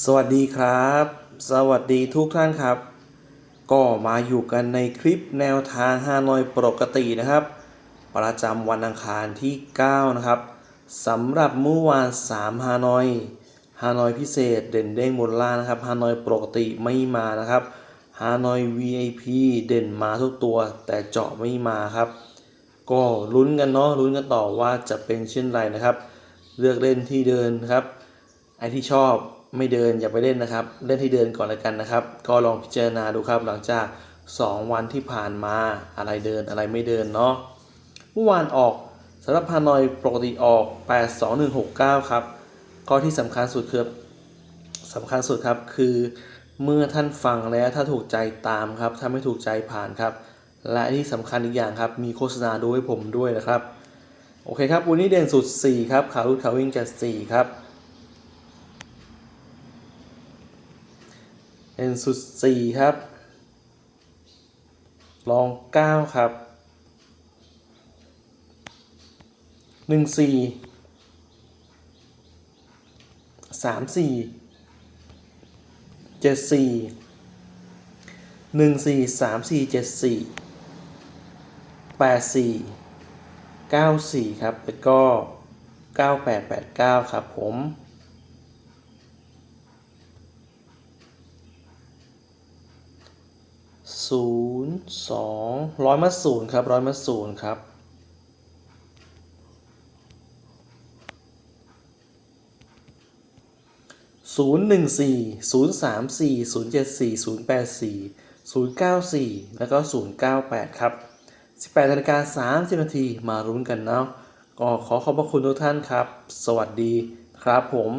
สวัสดีครับ สวัสดีทุกท่านครับ ก็มาอยู่กันในคลิปแนวทางฮานอยปกตินะครับ ประจำวันอังคารที่ 9 นะครับสำหรับเมื่อวาน 3 ฮานอย ฮานอยพิเศษเด่นเด้งบนล่างนะครับ ฮานอยปกติไม่มานะครับ ฮานอย VIP เด่นมาทุกตัว แต่เจาะไม่มาครับ ก็ลุ้นกันเนาะลุ้นกันต่อว่าจะเป็นเช่นไรนะครับ เลือกเล่นที่เดินครับ ไอที่ชอบ ไม่เดินอย่าไปเล่นนะครับ เล่นที่เดินก่อนเลยกันนะครับ ก็ลองพิจารณาดูครับหลังจาก 2 วันที่ผ่านมาอะไรเดินอะไรไม่เดินเนาะเมื่อวานออกสำหรับฮานอยปกติออก 82169 ครับก็ที่สำคัญสุดคือสำคัญสุดครับคือเมื่อท่านฟังแล้วถ้าถูกใจตามครับ ถ้าไม่ถูกใจผ่านครับ และที่สำคัญอีกอย่างครับ มีโฆษณาดูให้ผมด้วยนะครับ โอเคครับ วันนี้เด่นสุด 4 ครับ ขารุดขาวิ่งจะ4ครับ เด่นสุด4ครับ ลอง 9 ครับ 1 4 3 4 7 4 1 4 3 4 7 4 8 4 94 ครับ แล้วก็ 9889 ครับผม ศูนย์สองร้อยมาศูนย์ครับร้อยมาศูนย์ครับศูนย์หนึ่งสี่ศูนย์สามสี่ศูนย์เจ็ดสี่ศูนย์แปดสี่ศูนย์เก้าสี่แล้วก็ศูนย์เก้าแปดครับสิบแปดนาฬิกาสามสิบนาทีมารุ้นกันเนาะก็ขอขอบพระคุณทุกท่านครับ สวัสดีครับผม